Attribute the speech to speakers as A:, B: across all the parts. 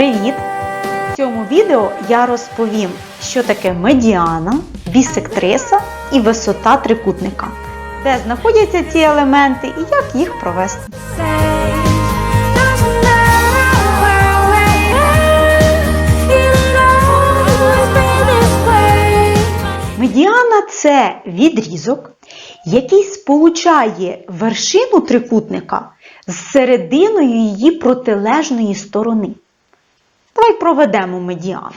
A: Привіт! В цьому відео я розповім, що таке медіана, бісектриса і висота трикутника, де знаходяться ці елементи і як їх провести. Медіана це відрізок, який сполучає вершину трикутника з серединою її протилежної сторони. Давай проведемо медіану.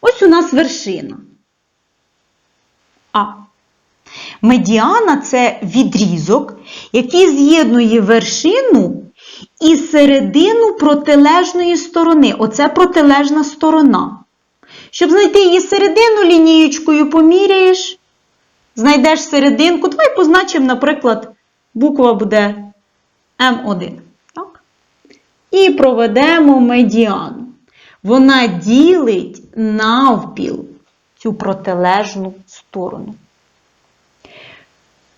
A: Ось у нас вершина. А. Медіана це відрізок, який з'єднує вершину і середину протилежної сторони. Оце протилежна сторона. Щоб знайти її середину, лінієчкою поміряєш, знайдеш серединку. Давай позначимо, наприклад, буква буде М1. Так? І проведемо медіану. Вона ділить навпіл цю протилежну сторону.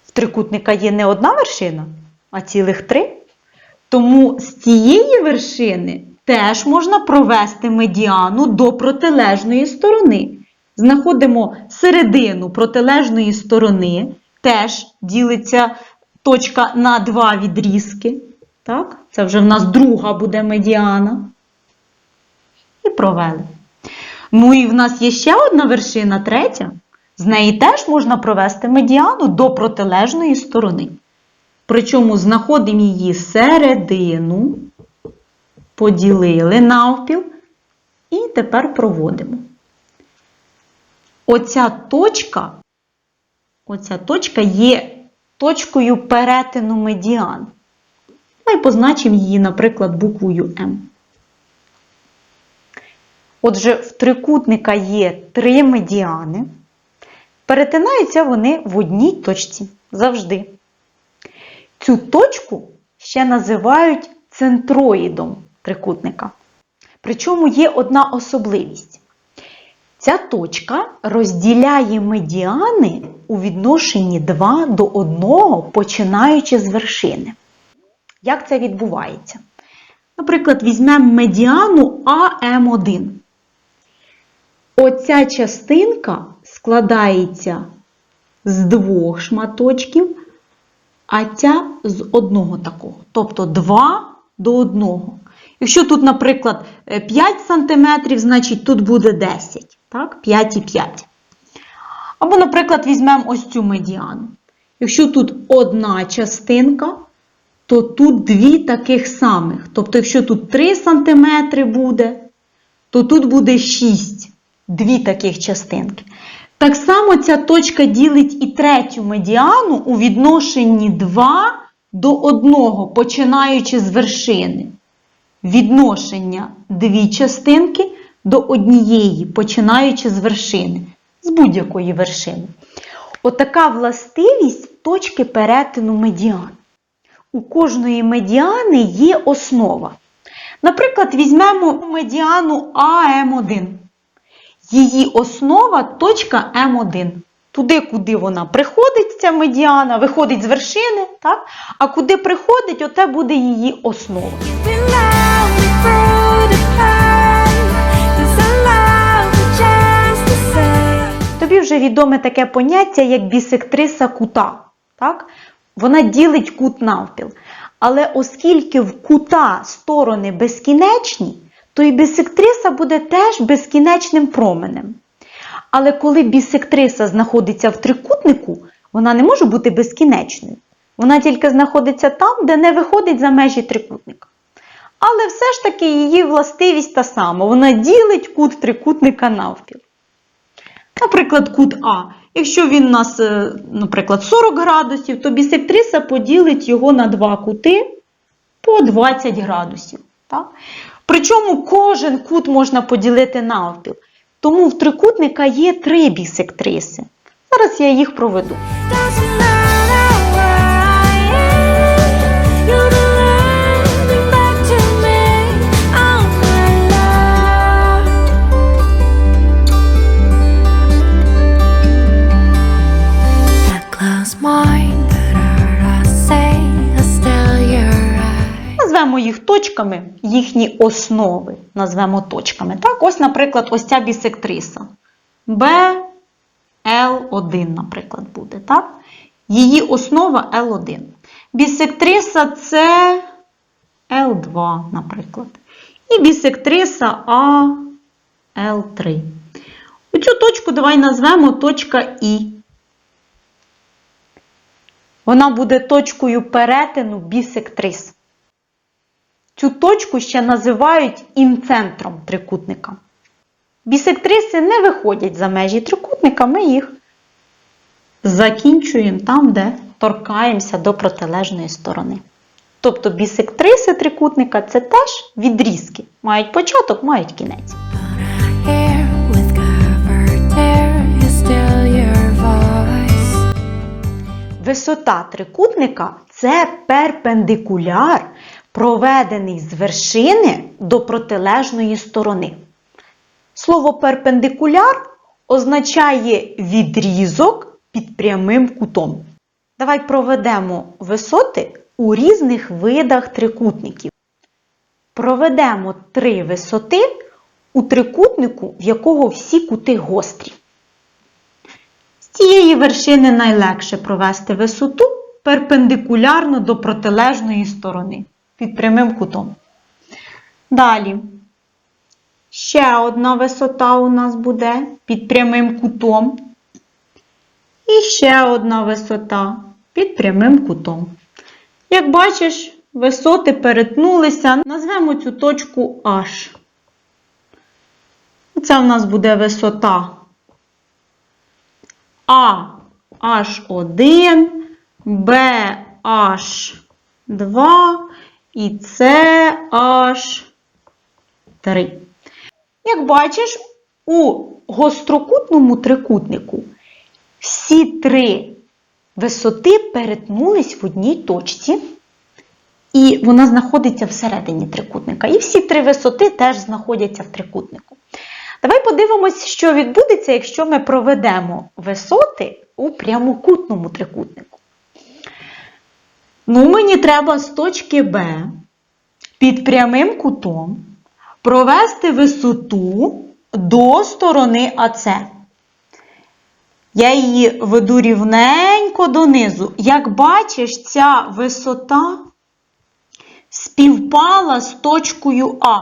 A: В трикутника є не одна вершина, а цілих три. Тому з цієї вершини теж можна провести медіану до протилежної сторони. Знаходимо середину протилежної сторони, теж ділиться точка на два відрізки. Так? Це вже в нас друга буде медіана. І провели. Ну і в нас є ще одна вершина, третя. З неї теж можна провести медіану до протилежної сторони. Причому знаходимо її середину, поділили навпіл і тепер проводимо. Оця точка, оця точка є точкою перетину медіан. Ми позначимо її, наприклад, буквою М. Отже, в трикутника є три медіани. Перетинаються вони в одній точці завжди. Цю точку ще називають центроїдом трикутника. Причому є одна особливість. Ця точка розділяє медіани у відношенні 2 до 1, починаючи з вершини. Як це відбувається? Наприклад, візьмемо медіану АМ1. Оця частинка складається з двох шматочків, а ця з одного такого. Тобто 2 до 1. Якщо тут, наприклад, 5 см, значить тут буде 10. Так? 5 і 5. Або, наприклад, візьмемо ось цю медіану. Якщо тут одна частинка, то тут дві таких самих. Тобто, якщо тут 3 см буде, то тут буде 6. Дві таких частинки. Так само ця точка ділить і третю медіану у відношенні 2 до 1, починаючи з вершини. Відношення дві частинки до однієї, починаючи з вершини, з будь-якої вершини. Отака властивість точки перетину медіан. У кожної медіани є основа. Наприклад, візьмемо медіану АМ1. Її основа точка М1. Туди, куди вона приходить, ця медіана, виходить з вершини, так? а куди приходить, оте буде її основа. Тобі вже відоме таке поняття, як бісектриса кута. Так? Вона ділить кут навпіл. Але оскільки в кута сторони безкінечні, то і бісектриса буде теж безкінечним променем. Але коли бісектриса знаходиться в трикутнику, вона не може бути безкінечною. Вона тільки знаходиться там, де не виходить за межі трикутника. Але все ж таки її властивість та сама. Вона ділить кут трикутника навпіл. Наприклад, кут А. Якщо він у нас, е, наприклад, 40 градусів, то бісектриса поділить його на два кути по 20 градусів. Так? Причому кожен кут можна поділити навпіл. Тому в трикутника є три бісектриси. Зараз я їх проведу. Точками їхні основи, назвемо точками. Так, ось, наприклад, ось ця бісектриса. BL1, наприклад, буде. Так? Її основа L1. Бісектриса це L2, наприклад. І бісектриса AL3. Оцю точку давай назвемо точка І. Вона буде точкою перетину бісектрис. Цю точку ще називають інцентром трикутника. Бісектриси не виходять за межі трикутника, ми їх закінчуємо там, де торкаємося до протилежної сторони. Тобто бісектриси трикутника це теж відрізки. Мають початок, мають кінець. Висота трикутника це перпендикуляр, проведений з вершини до протилежної сторони. Слово перпендикуляр означає відрізок під прямим кутом. Давай проведемо висоти у різних видах трикутників. Проведемо три висоти у трикутнику, в якого всі кути гострі. З цієї вершини найлегше провести висоту перпендикулярно до протилежної сторони під прямим кутом. Далі. Ще одна висота у нас буде під прямим кутом. І ще одна висота під прямим кутом. Як бачиш, висоти перетнулися. Назвемо цю точку H. Це у нас буде висота а H1, Б H2 і С H3. Як бачиш, у гострокутному трикутнику всі три висоти перетнулись в одній точці, і вона знаходиться всередині трикутника. І всі три висоти теж знаходяться в трикутнику. Давай подивимось, що відбудеться, якщо ми проведемо висоти у прямокутному трикутнику. Ну, мені треба з точки Б під прямим кутом провести висоту до сторони АЦ. Я її веду рівненько донизу. Як бачиш, ця висота співпала з точкою А.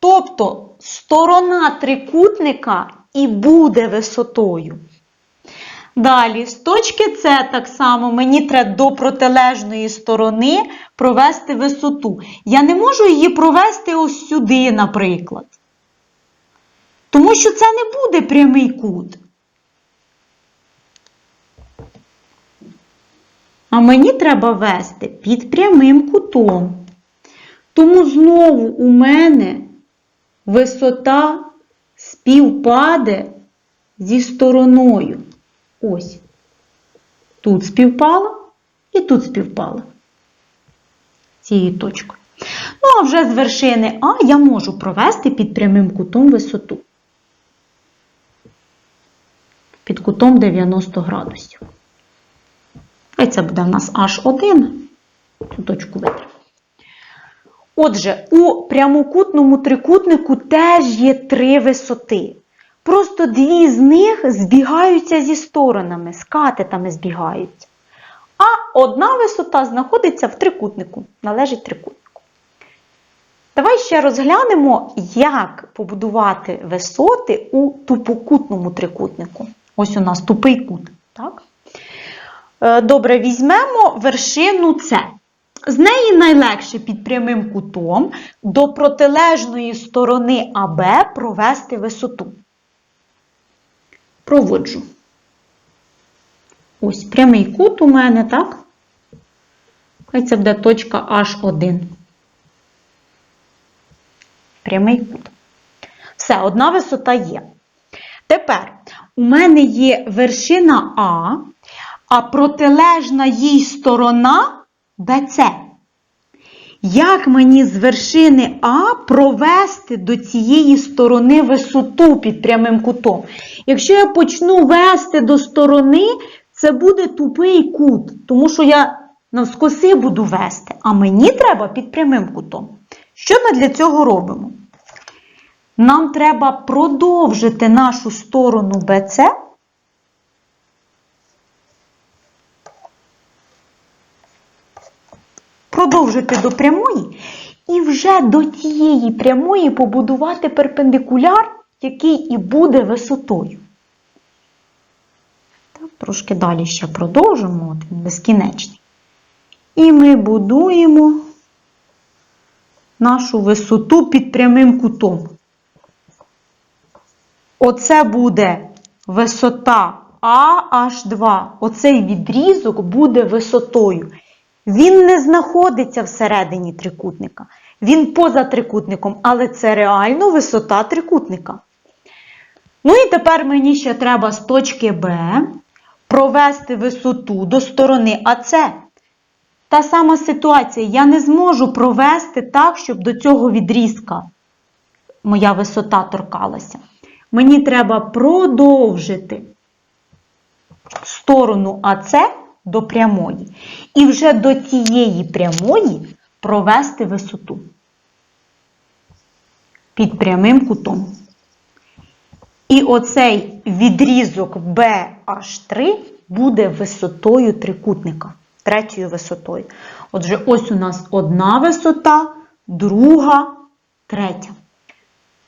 A: Тобто сторона трикутника і буде висотою. Далі, з точки С так само мені треба до протилежної сторони провести висоту. Я не можу її провести ось сюди, наприклад. Тому що це не буде прямий кут. А мені треба вести під прямим кутом. Тому знову у мене висота співпаде зі стороною. Ось. Тут співпала і тут співпала. Цією точкою. Ну, а вже з вершини А я можу провести під прямим кутом висоту. Під кутом 90 градусів. І це буде в нас H1. Цю точку витримо. Отже, у прямокутному трикутнику теж є три висоти. Просто дві з них збігаються зі сторонами, з катетами збігаються. А одна висота знаходиться в трикутнику, належить трикутнику. Давай ще розглянемо, як побудувати висоти у тупокутному трикутнику. Ось у нас тупий кут. Так? Е, Добре, візьмемо вершину С. З неї найлегше під прямим кутом до протилежної сторони АБ провести висоту. Проводжу. Ось прямий кут у мене, так? Хай це буде точка H1. Прямий кут. Все, одна висота є. Тепер у мене є вершина А, а протилежна їй сторона БЦ. Як мені з вершини А провести до цієї сторони висоту під прямим кутом? Якщо я почну вести до сторони, це буде тупий кут, тому що я навскоси буду вести, а мені треба під прямим кутом. Що ми для цього робимо? Нам треба продовжити нашу сторону BC продовжити до прямої і вже до тієї прямої побудувати перпендикуляр, який і буде висотою. Трошки далі ще продовжимо, от він безкінечний. І ми будуємо нашу висоту під прямим кутом. Оце буде висота AH2. Оцей відрізок буде висотою. Він не знаходиться всередині трикутника. Він поза трикутником, але це реально висота трикутника. Ну і тепер мені ще треба з точки Б провести висоту до сторони АС. Та сама ситуація. Я не зможу провести так, щоб до цього відрізка моя висота торкалася. Мені треба продовжити сторону АС до прямої. І вже до цієї прямої провести висоту під прямим кутом. І оцей відрізок BH3 буде висотою трикутника, третьою висотою. Отже, ось у нас одна висота, друга, третя.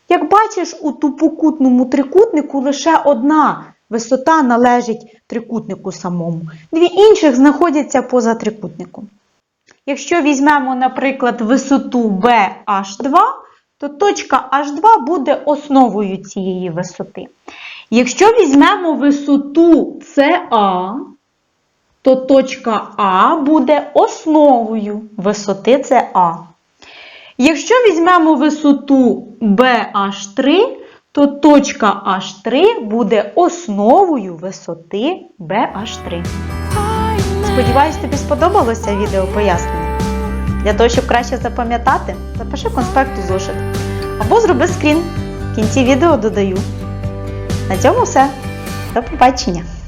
A: Як бачиш, у тупокутному трикутнику лише одна висота належить трикутнику самому. Дві інших знаходяться поза трикутником. Якщо візьмемо, наприклад, висоту BH2, то точка H2 буде основою цієї висоти. Якщо візьмемо висоту CA, то точка А буде основою висоти CA. Якщо візьмемо висоту BH3, то точка H3 буде основою висоти BH3. Сподіваюсь, тобі сподобалося відео пояснення. Для того, щоб краще запам'ятати, запиши конспект у зошит. Або зроби скрін. В кінці відео додаю. На цьому все. До побачення!